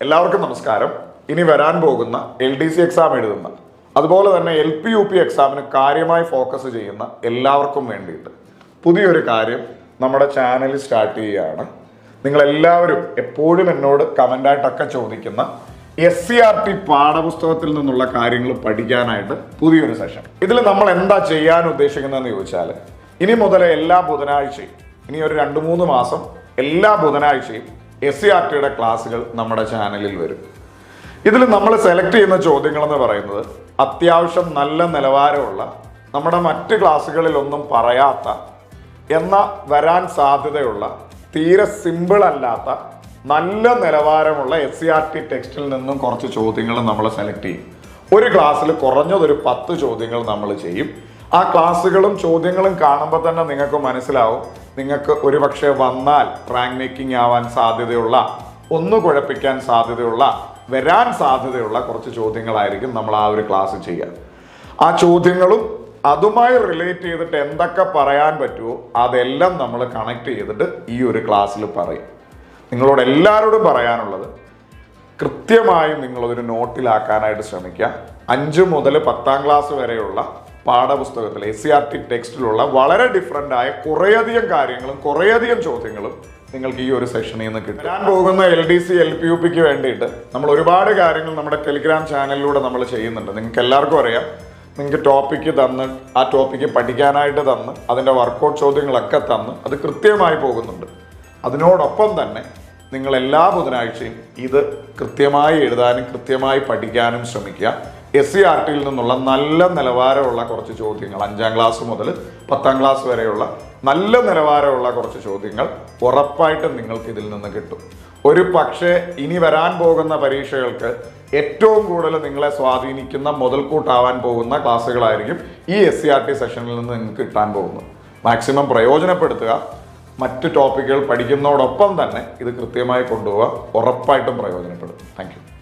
എല്ലാവർക്കും നമസ്കാരം. ഇനി വരാൻ പോകുന്ന എൽ ഡി സി എക്സാം എഴുതുന്ന അതുപോലെ തന്നെ എൽ പി യു പി എക്സാമിന് കാര്യമായി ഫോക്കസ് ചെയ്യുന്ന എല്ലാവർക്കും വേണ്ടിയിട്ട് പുതിയൊരു കാര്യം നമ്മുടെ ചാനൽ സ്റ്റാർട്ട് ചെയ്യുകയാണ്. നിങ്ങളെല്ലാവരും എപ്പോഴും എന്നോട് കമന്റായിട്ടൊക്കെ ചോദിക്കുന്ന എസ് സി ആർ ടി പാഠപുസ്തകത്തിൽ നിന്നുള്ള കാര്യങ്ങൾ പഠിക്കാനായിട്ട് പുതിയൊരു സെഷൻ ഇതിൽ നമ്മൾ എന്താ ചെയ്യാൻ ഉദ്ദേശിക്കുന്നതെന്ന് ചോദിച്ചാൽ ഇനി മുതൽ എല്ലാ ബുധനാഴ്ചയും ഇനി ഒരു രണ്ട് മൂന്ന് മാസം എല്ലാ ബുധനാഴ്ചയും എസ് സി ആർ ടിയുടെ ക്ലാസ്സുകൾ നമ്മുടെ ചാനലിൽ വരും. ഇതിൽ നമ്മൾ സെലക്ട് ചെയ്യുന്ന ചോദ്യങ്ങളെന്ന് പറയുന്നത് അത്യാവശ്യം നല്ല നിലവാരമുള്ള നമ്മുടെ മറ്റ് ക്ലാസ്സുകളിലൊന്നും പറയാത്ത എന്ന വരാൻ സാധ്യതയുള്ള തീരെ സിമ്പിൾ അല്ലാത്ത നല്ല നിലവാരമുള്ള എസ് സി ആർ ടി ടെക്സ്റ്റിൽ നിന്നും കുറച്ച് ചോദ്യങ്ങൾ നമ്മൾ സെലക്ട് ചെയ്യും. ഒരു ക്ലാസ്സിൽ കുറഞ്ഞതൊരു പത്ത് ചോദ്യങ്ങൾ നമ്മൾ ചെയ്യും. ആ ക്ലാസ്സുകളും ചോദ്യങ്ങളും കാണുമ്പോൾ തന്നെ നിങ്ങൾക്ക് മനസ്സിലാവും. നിങ്ങൾക്ക് ഒരുപക്ഷെ വന്നാൽ റാങ്ക് മേക്കിംഗ് ആവാൻ സാധ്യതയുള്ള ഒന്ന് കുഴപ്പിക്കാൻ സാധ്യതയുള്ള വരാൻ സാധ്യതയുള്ള കുറച്ച് ചോദ്യങ്ങളായിരിക്കും നമ്മൾ ആ ഒരു ക്ലാസ് ചെയ്യുക. ആ ചോദ്യങ്ങളും അതുമായി റിലേറ്റ് ചെയ്തിട്ട് എന്തൊക്കെ പറയാൻ പറ്റുമോ അതെല്ലാം നമ്മൾ കണക്ട് ചെയ്തിട്ട് ഈ ഒരു ക്ലാസ്സിൽ പറയും. നിങ്ങളോട് എല്ലാവരോടും പറയാനുള്ളത് കൃത്യമായും നിങ്ങളതൊരു നോട്ടിലാക്കാനായിട്ട് ശ്രമിക്കുക. അഞ്ച് മുതൽ പത്താം ക്ലാസ് വരെയുള്ള പാഠപുസ്തകത്തിൽ എസ് സി ആർ ടി ടെക്സ്റ്റിലുള്ള വളരെ ഡിഫറെന്റ് ആയ കുറേയധികം കാര്യങ്ങളും കുറേയധികം ചോദ്യങ്ങളും നിങ്ങൾക്ക് ഈ ഒരു സെഷനിൽ നിന്ന് കിട്ടും. ഞാൻ പോകുന്ന L D C L P U പിക്ക് വേണ്ടിയിട്ട് നമ്മൾ ഒരുപാട് കാര്യങ്ങൾ നമ്മുടെ ടെലിഗ്രാം ചാനലിലൂടെ നമ്മൾ ചെയ്യുന്നുണ്ട്. നിങ്ങൾക്ക് എല്ലാവർക്കും അറിയാം. നിങ്ങൾക്ക് ടോപ്പിക്ക് തന്ന് ആ ടോപ്പിക്ക് പഠിക്കാനായിട്ട് തന്ന് അതിന്റെ വർക്കൗട്ട് ചോദ്യങ്ങളൊക്കെ തന്ന് അത് കൃത്യമായി പോകുന്നുണ്ട്. അതിനോടൊപ്പം തന്നെ നിങ്ങൾ എല്ലാ ബുധനാഴ്ചയും ഇത് കൃത്യമായി എഴുതാനും കൃത്യമായി പഠിക്കാനും ശ്രമിക്കുക. എസ് സി ആർ ടിയിൽ നിന്നുള്ള നല്ല നിലവാരമുള്ള കുറച്ച് ചോദ്യങ്ങൾ. അഞ്ചാം ക്ലാസ് മുതൽ പത്താം ക്ലാസ് വരെയുള്ള നല്ല നിലവാരമുള്ള കുറച്ച് ചോദ്യങ്ങൾ ഉറപ്പായിട്ടും നിങ്ങൾക്ക് ഇതിൽ നിന്ന് കിട്ടും. ഒരു പക്ഷേ ഇനി വരാൻ പോകുന്ന പരീക്ഷകൾക്ക് ഏറ്റവും കൂടുതൽ നിങ്ങളെ സ്വാധീനിക്കുന്ന മുതൽക്കൂട്ടാവാൻ പോകുന്ന ക്ലാസ്സുകളായിരിക്കും ഈ എസ് സി ആർ ടി സെഷനിൽ നിന്ന് നിങ്ങൾക്ക് കിട്ടാൻ പോകുന്നത്. മാക്സിമം പ്രയോജനപ്പെടുത്തുക. മറ്റ് ടോപ്പിക്കുകൾ പഠിക്കുന്നതോടൊപ്പം തന്നെ ഇത് കൃത്യമായി കൊണ്ടുപോവുക. ഉറപ്പായിട്ടും പ്രയോജനപ്പെടും. താങ്ക്